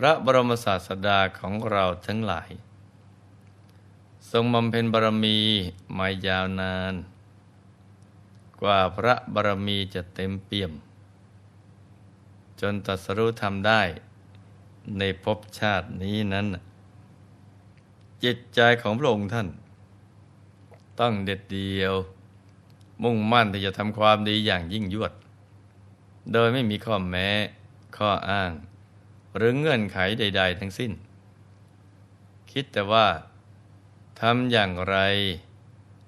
พระบรมศาสดาของเราทั้งหลาย ทรงบำเพ็ญบารมีมายาวนาน กว่าพระบารมีจะเต็มเปี่ยม จนตรัสรู้ทำได้ในภพชาตินี้นั้น จิตใจของพระองค์ท่าน ต้องเด็ดเดียว มุ่งมั่นที่จะทำความดีอย่างยิ่งยวด โดยไม่มีข้อแม้ข้ออ้าง หรือเงื่อนไขใด ๆ ทั้งสิ้น คิดแต่ว่าทำอย่างไร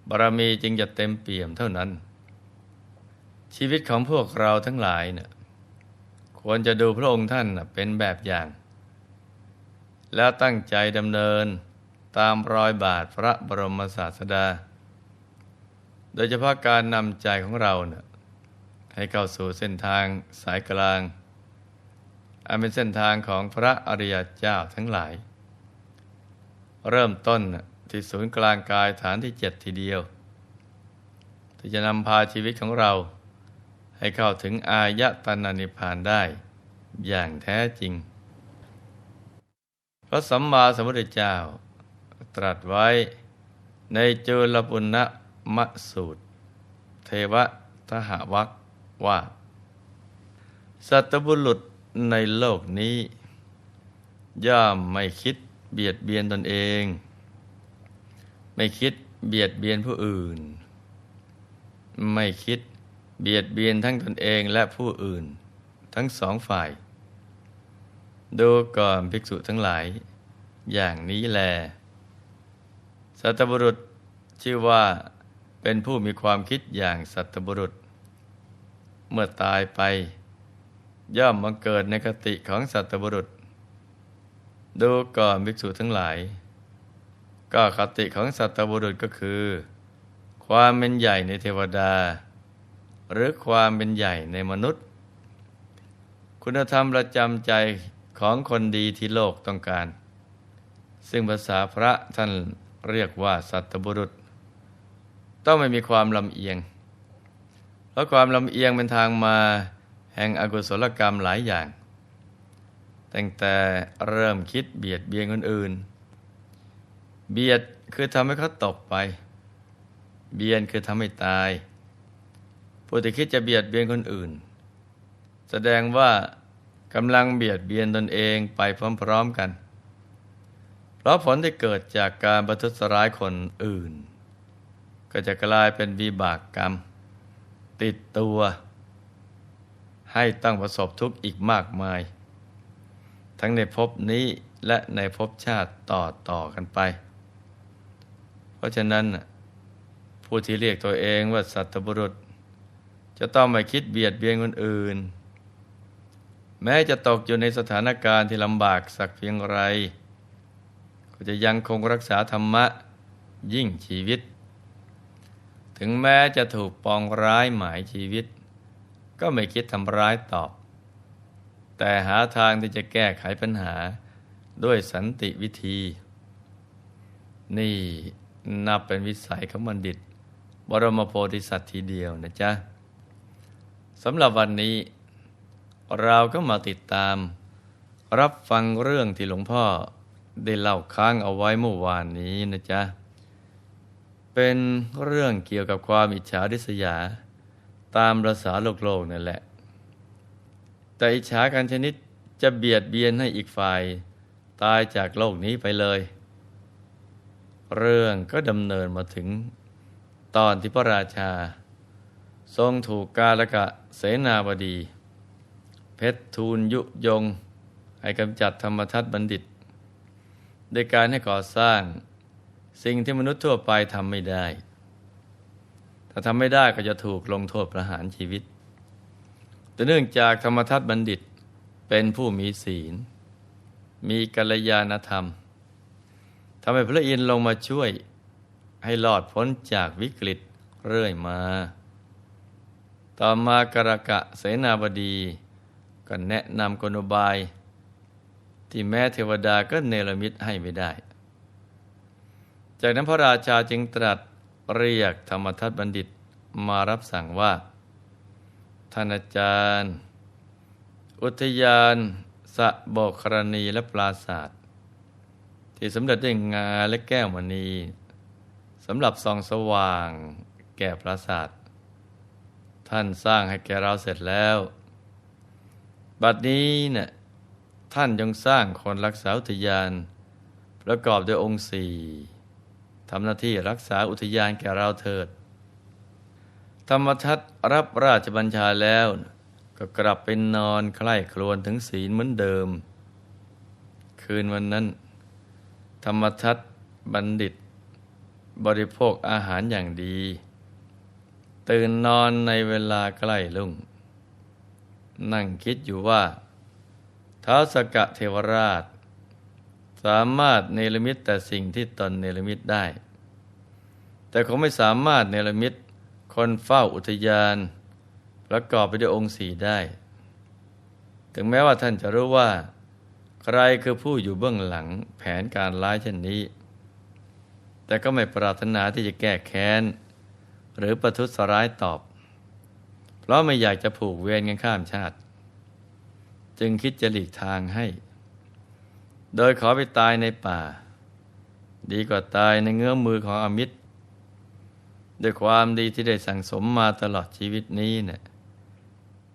บารมีจึงจะเต็มเปี่ยมเท่านั้น ชีวิตของพวกเราทั้งหลายเนะ่ยควรจะดูพระองค์ท่านเป็นแบบอย่าง แล้วตั้งใจดำเนินตามรอยบาทพระบรมศาสดา โดยเฉพาะการนำใจของเราเนะ่ยให้เข้าสู่เส้นทางสายกลาง อันเป็นเส้นทางของพระอริยเจ้าทั้งหลาย เริ่มต้นที่ศูนย์กลางกายฐานที่เจ็ดทีเดียว ที่จะนำพาชีวิตของเรา ให้เข้าถึงอายตนะนิพพานได้อย่างแท้จริง พระสัมมาสัมพุทธเจ้า ตรัสไว้ในจุลปุณณมสูตร เทวทหวักว่า สัตบุรุษ ในโลกนี้ ย่อมไม่คิดเบียดเบียนตนเอง ไม่คิดเบียดเบียนผู้อื่น ไม่คิดเบียดเบียนทั้งตนเองและผู้อื่น ทั้งสองฝ่าย ดูก่อนภิกษุทั้งหลาย อย่างนี้แล สัตบุรุษชื่อว่าเป็นผู้มีความคิดอย่างสัตบุรุษ เมื่อตายไป ย่อมบังเกิดในกติของสัตบุรุษ ดูก่อนภิกษุทั้งหลาย ก็คติของสัตบุรุษก็คือ ความเป็นใหญ่ในเทวดา หรือความเป็นใหญ่ในมนุษย์ คุณธรรมประจำใจของคนดีที่โลกต้องการ ซึ่งภาษาพระท่านเรียกว่าสัตบุรุษ ต้องไม่มีความลำเอียง เพราะความลำเอียงเป็นทางมา แห่งอกุศลกรรมหลายอย่าง ตั้งแต่เริ่มคิดเบียดเบียนคนอื่น เบียดคือทำให้เขาตกไป เบียนคือทำให้ตายผู้ที่คิดจะเบียดเบียนคนอื่น แสดงว่ากำลังเบียดเบียนตนเองไปพร้อมๆกัน เพราะผลที่เกิดจากการประทุษร้ายคนอื่น ก็จะกลายเป็นวิบากกรรม ติดตัว ให้ต้องประสบทุกข์อีกมากมาย ทั้งในภพนี้และในภพชาติต่อต่อกันไป เพราะฉะนั้น ผู้ที่เรียกตัวเองว่าสัตบุรุษ จะต้องไม่คิดเบียดเบียนคนอื่น แม้จะตกอยู่ในสถานการณ์ที่ลำบากสักเพียงไร ก็จะยังคงรักษาธรรมะยิ่งชีวิต ถึงแม้จะถูกปองร้ายหมายชีวิต ก็ไม่คิดทำร้ายตอบ แต่หาทางที่จะแก้ไขปัญหาด้วยสันติวิธี นี่นับเป็นวิสัยของบัณฑิต บรมโพธิสัตว์ทีเดียวนะจ๊ะสำหรับวันนี้ เราก็มาติดตาม รับฟังเรื่องที่หลวงพ่อได้เล่าค้างเอาไว้เมื่อวานนี้นะจ๊ะ เป็นเรื่องเกี่ยวกับความอิจฉาริษยา ตามประษาโลกโลกนั่นแหละ แต่อิจฉากันชนิดจะเบียดเบียนให้อีกฝ่าย ตายจากโลกนี้ไปเลย เรื่องก็ดำเนินมาถึง ตอนที่พระราชา ทรงถูกกาลกะเสนาบดี เพชรทูลยุยง ให้กำจัดธรรมทัตบัณฑิตโดยการให้ก่อสร้างสิ่งที่มนุษย์ทั่วไปทำไม่ได้ถ้าทำไม่ได้ก็จะถูกลงโทษประหารชีวิต แต่เนื่องจากธรรมทัตบัณฑิตเป็นผู้มีศีล มีกัลยาณธรรมทำให้พระอินทร์ลงมาช่วยให้หลอดพ้นจากวิกฤตเรื่อยมา ต่อมากรกะเสนาบดี ก็แนะนำกลบาย ที่แม้เทวดาก็เนรมิตให้ไม่ได้ จากนั้นพระราชาจึงตรัส เรียกธรรมทัตบัณฑิตมารับสั่งว่า ท่านอาจารย์ อุทยานสะบกครณีและปราศาสตร์ที่สำเร็จด้วยงาและแก้วมณีสำหรับส่องสว่างแก่ปราศาสตร์ท่านสร้างให้แก่เราเสร็จแล้ว บัดนี้เนะ่ยท่านจงสร้างคนรักษาอุทยาน ประกอบด้วยองค์สี่ ทำหน้าที่รักษาอุทยานแก่เราเถิด ธรรมทัตรับราชบัญชาแล้ว ก็กลับไปนอนใคร่ครวญถึงศีลเหมือนเดิม คืนวันนั้น ธรรมทัตบัณฑิต บริโภคอาหารอย่างดี ตื่นนอนในเวลาใกล้ลุ่ง นั่งคิดอยู่ว่าท้าวสกะเทวราช สามารถเนรมิตแต่สิ่งที่ตนเนรมิตได้ แต่คงไม่สามารถเนรมิตคนเฝ้าอุทยานประกอบไปด้วยองค์สีได้ ถึงแม้ว่าท่านจะรู้ว่า ใครคือผู้อยู่เบื้องหลังแผนการร้ายเช่นนี้ แต่ก็ไม่ปรารถนาที่จะแก้แค้น หรือประทุษร้ายตอบ เพราะไม่อยากจะผูกเวรกันข้ามชาติ จึงคิดจะหลีกทางให้ โดยขอไปตายในป่า ดีกว่าตายในเงื้อมมือของอมิตร ด้วยความดีที่ได้สั่งสมมาตลอดชีวิตนี้เนะี่ย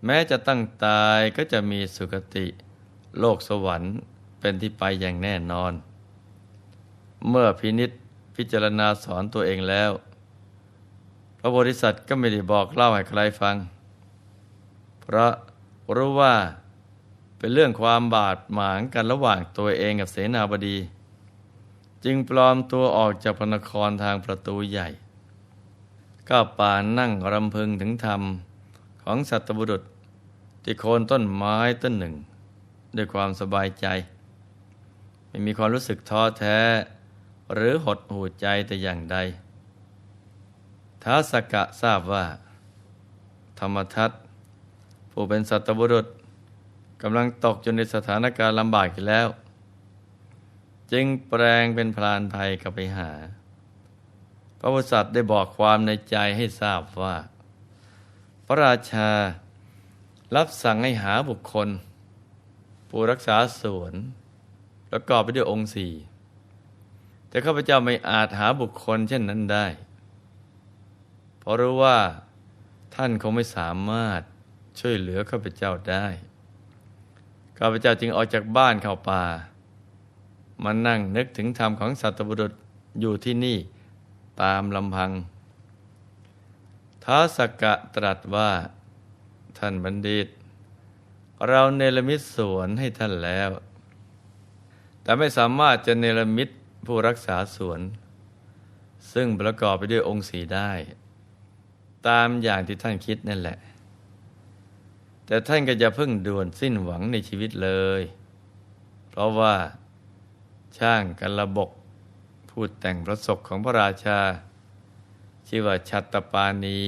แม้จะตั้งตายก็จะมีสุคติ โลกสวรรค์เป็นที่ไปอย่างแน่นอน เมื่อพินิษพิจารณาสอนตัวเองแล้ว พระโพธิสัตว์ก็ไม่ได้บอกเล่าให้ใครฟัง เพราะรู้ว่า เป็นเรื่องความบาดหมางกันระหว่างตัวเองกับเสนาบดี จึงปลอมตัวออกจากพระนครทางประตูใหญ่ ก็ป่านั่งรำพึงถึงธรรมของสัตบุรุษที่โคนต้นไม้ต้นหนึ่ง ด้วยความสบายใจ ไม่มีความรู้สึกท้อแท้ หรือหดหู่ใจแต่อย่างใดท้าสกะทราบว่า ธรรมทัตผู้เป็นสัตบุรุษ กำลังตกจนในสถานการณ์ลำบากอยู่แล้ว จึงแปลงเป็นพรานภัยกับไปหา พระพุทธสัตว์ได้บอกความในใจให้ทราบว่า พระราชารับสั่งให้หาบุคคล ผู้รักษาสวนประกอบไปด้วยองค์สี่แต่ข้าพเจ้าไม่อาจหาบุคคลเช่นนั้นได้ เพราะรู้ว่าท่านคงไม่สามารถช่วยเหลือข้าพเจ้าได้ ข้าพเจ้าจึงออกจากบ้านเข้าป่ามานั่งนึกถึงธรรมของสัตบุรุษอยู่ที่นี่ตามลำพัง ท้าสกกะตรัสว่า ท่านบัณฑิต เราเนรมิตสวนให้ท่านแล้ว แต่ไม่สามารถจะเนรมิตผู้รักษาสวน ซึ่งประกอบไปด้วยองค์สีได้ ตามอย่างที่ท่านคิดนั่นแหละ แต่ท่านก็จะเพิ่งด่วนสิ้นหวังในชีวิตเลย เพราะว่าช่างกันระบกพูดแต่งพระศกของพระราชา ชื่อว่าชัตตปานี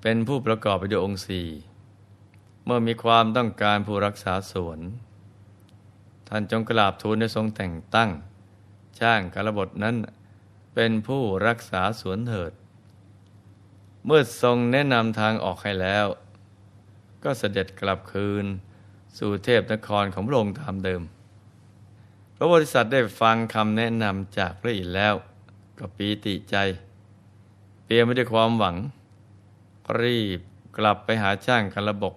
เป็นผู้ประกอบไปด้วยองค์สี่เมื่อมีความต้องการผู้รักษาสวน ท่านจงกราบทูลในทรงแต่งตั้ง ช่างกระบทนั้นเป็นผู้รักษาสวนเถิด เมื่อทรงแนะนำทางออกให้แล้ว ก็เสด็จกลับคืน สู่เทพนครของพระองค์ตามเดิม พระบริษัทได้ฟังคำแนะนำจากพระอินทร์แล้ว ก็ปีติใจ เปลี่ยมไปด้วยความหวัง รีบกลับไปหาช่างกระบก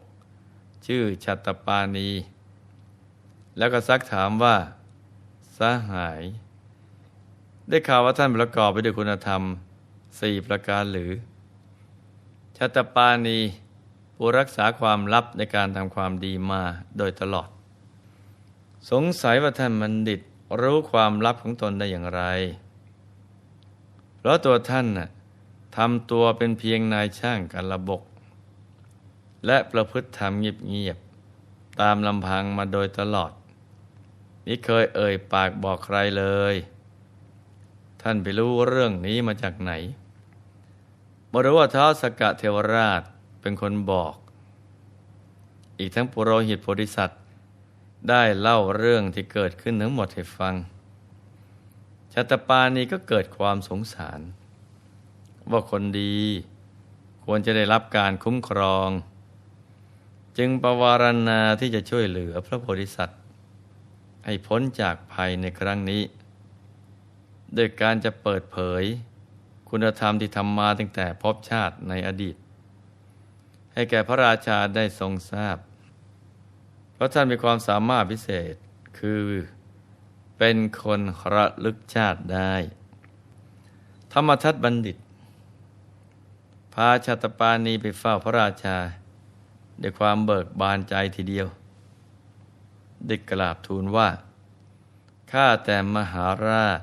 ชื่อชัตปานี แล้วก็ซักถามว่าสหาย ได้ข่าวว่าท่านประกอบไปด้วยคุณธรรมสี่ประการหรือชัตปานี ผู้รักษาความลับในการทำความดีมาโดยตลอด สงสัยว่าท่านบัณฑิตรู้ความลับของตนได้อย่างไร เพราะตัวท่านน่ะทำตัวเป็นเพียงนายช่างการระบก และประพฤติธรรมเงียบๆตามลำพังมาโดยตลอดนี่เคยเอ่ยปากบอกใครเลย ท่านไปรู้เรื่องนี้มาจากไหนบรู้ว่าท้าวสกะเทวราช เป็นคนบอก อีกทั้งปุโรหิตโพธิสัตว์ ได้เล่าเรื่องที่เกิดขึ้นทั้งหมดให้ฟังชาตปานีก็เกิดความสงสาร ว่าคนดีควรจะได้รับการคุ้มครอง จึงประวารณาที่จะช่วยเหลือพระโพธิสัตว์ ให้พ้นจากภัยในครั้งนี้โดยการจะเปิดเผย คุณธรรมที่ทำมาตั้งแต่พบชาติในอดีต ให้แก่พระราชาได้ทรงทราบ เพราะท่านมีความสามารถพิเศษคือ เป็นคนระลึกชาติได้ ธรรมทัตบัณฑิต พาชาตปานีไปเฝ้าพระราชา ด้วยความเบิกบานใจทีเดียวได้กราบทูลว่า ข้าแต่มหาราช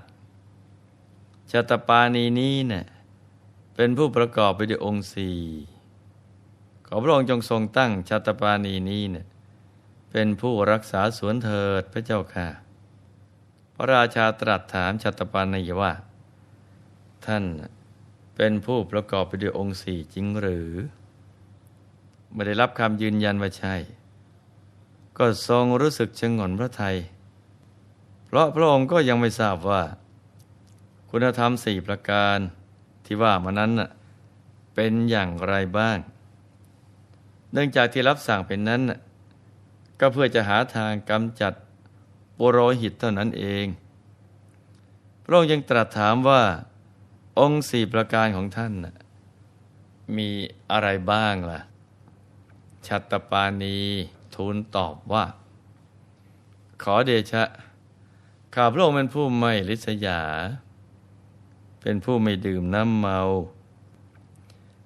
ชาตปานีนี้เนะ่ยเป็นผู้ประกอบไปด้วยองค์สี่ ขอพระองค์จงทรงตั้งชาตปานีนี้เนะ่ยเป็นผู้รักษาสวนเถิดพระเจ้าค่ะ พระราชาตรัสถามชาตปานีว่า ท่านเป็นผู้ประกอบไปด้วยองค์สี่จริงหรือ ไม่ได้รับคำยืนยันว่าใช่ ก็ทรงรู้สึกชงนพระไทย เพราะพระองค์ก็ยังไม่ทราบว่า คุณธรรมสี่ประการที่ว่ามานั้นเป็นอย่างไรบ้าง เนื่องจากที่รับสั่งเป็นนั้น ก็เพื่อจะหาทางกำจัดปุโรหิตเท่านั้นเอง พระองค์ยังตรัสถามว่าองค์สี่ประการของท่าน มีอะไรบ้างล่ะ ชัตตปานีทูลตอบว่า ขอเดชะ ข้าพระองค์เป็นผู้ไม่ลิษยา เป็นผู้ไม่ดื่มน้ำเมา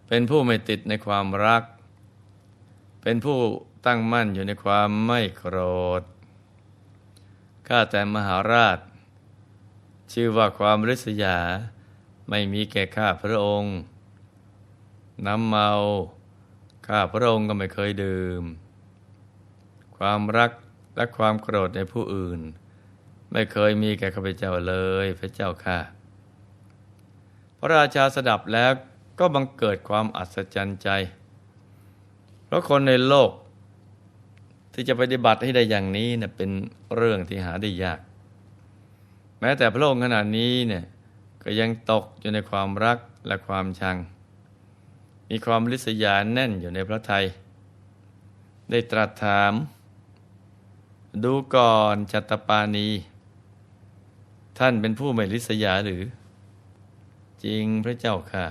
เป็นผู้ไม่ติดในความรัก เป็นผู้ตั้งมั่นอยู่ในความไม่โกรธ ข้าแต่มหาราช ชื่อว่าความริษยาไม่มีแก่ข้าพระองค์ น้ำเมาข้าพระองค์ก็ไม่เคยดื่ม ความรักและความโกรธในผู้อื่น ไม่เคยมีแก่ข้าพเจ้าเลยพระเจ้าค่ะ พระราชาสดับแล้วก็บังเกิดความอัศจรรย์ใจ ราะคนในโลก ที่จะปฏิบัติให้ได้อย่างนี้เนะเป็นเรื่องที่หาได้ยาก แม้แต่พระองค์ขนาดนี้เนี่ยก็ยังตกอยู่ในความรักและความชัง มีความลิษยาแน่นอยู่ในพระทัยได้ตรัสถาม ดูก่อนจัตตปานีท่านเป็นผู้ไม่ลิษยาหรือ จริงพระเจ้าค่ะ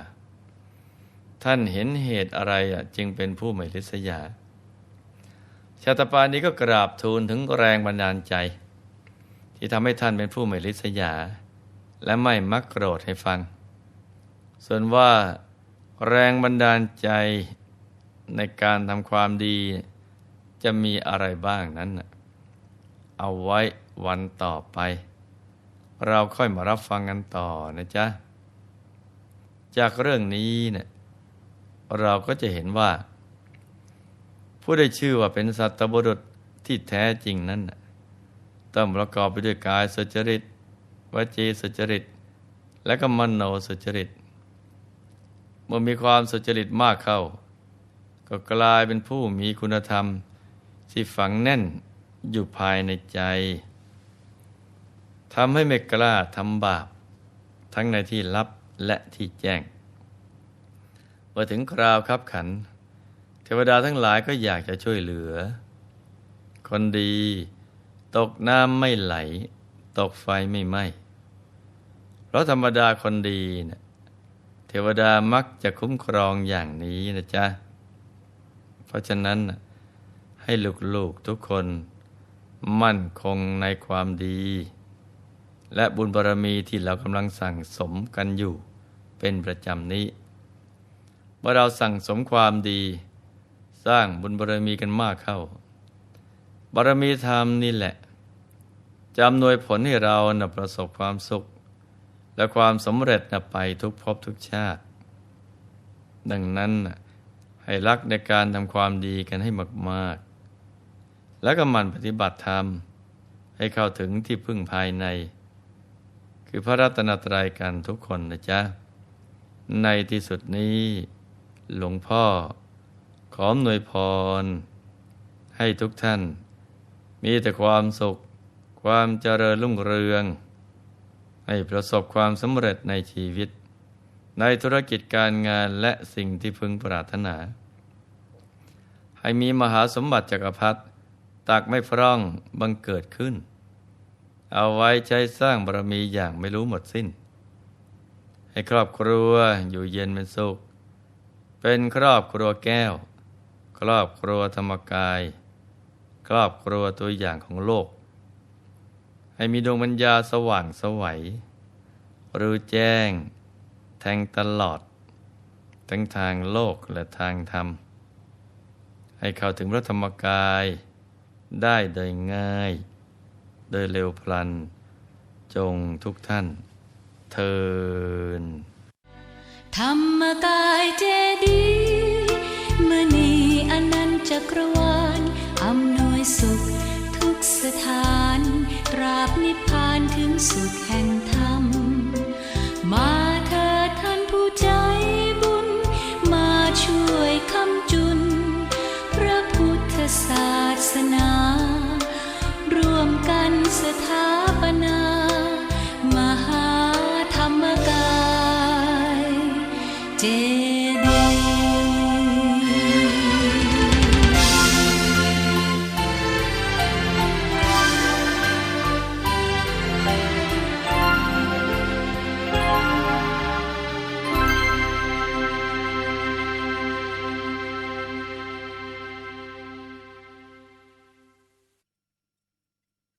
ท่านเห็นเหตุอะไรจึงเป็นผู้ไม่ลิษยา ชาตปานีก็กราบทูลถึงแรงบันดาลใจ ที่ทำให้ท่านเป็นผู้ไม่ลิษยา และไม่มักโกรธให้ฟัง ส่วนว่าแรงบันดาลใจในการทำความดีจะมีอะไรบ้างนั้น เอาไว้วันต่อไป เราค่อยมารับฟังกันต่อนะจ๊ะ จากเรื่องนี้เนะี่ย เราก็จะเห็นว่า ผู้ได้ชื่อว่าเป็นสัตบุรุษที่แท้จริงนั้นต้องประกอบไปด้วยกายสุจริตวจีสุจริต และก็มโนสุจริต เมื่อมีความสุจริตมากเข้า ก็กลายเป็นผู้มีคุณธรรม ที่ฝังแน่นอยู่ภายในใจทำให้ไม่กล้าทำบาป ทั้งในที่ลับและที่แจ้ง เมื่อถึงคราวคับขัน เทวดาทั้งหลายก็อยากจะช่วยเหลือ คนดีตกน้ำไม่ไหล ตกไฟไม่ไหม้เพราะธรรมดาคนดีนะเทวดามักจะคุ้มครองอย่างนี้นะจ๊ะ เพราะฉะนั้นให้ลูกๆทุกคนมั่นคงในความดี และบุญบารมีที่เรากำลังสั่งสมกันอยู่ เป็นประจำนี้ เมื่อเราสั่งสมความดี สร้างบุญบารมีกันมากเข้า บารมีธรรมนี่แหละจะอำนวยผลให้เรานะประสบความสุข และความสำเร็จไปทุกภพทุกชาติ ดังนั้นให้รักในการทำความดีกันให้มากๆ แล้วก็มันปฏิบัติธรรม ให้เข้าถึงที่พึ่งภายใน คือพระรัตนตรัยกันทุกคนนะจ๊ะ ในที่สุดนี้ หลวงพ่อ ขอหน่วยพร ให้ทุกท่าน มีแต่ความสุข ความเจริญรุ่งเรือง ให้ประสบความสำเร็จในชีวิต ในธุรกิจการงานและสิ่งที่พึงปรารถนา ให้มีมหาสมบัติจักรพรรดิตักไม่พร่องบังเกิดขึ้น เอาไว้ใช้สร้างบารมีอย่างไม่รู้หมดสิ้น ให้ครอบครัวอยู่เย็นเป็นสุข เป็นครอบครัวแก้ว ครอบครัวธรรมกาย ครอบครัวตัวอย่างของโลก ให้มีดวงปัญญาสว่างสวัยรู้แจ้ง แทงตลอด ทั้งทางโลกและทางธรรม ให้เข้าถึงพระธรรมกาย ได้โดยง่าย โดยเร็วพลัน จงทุกท่าน เทิน ธรรมกายเจดีย์มณีอนันตจักรวาลอำนวยสุขทุกสถานตราบนิพพานถึงสุขแห่งธรรม มาเถิดท่านผู้ใจบุญ มาช่วยคำจุน พระพุทธศาสนา did.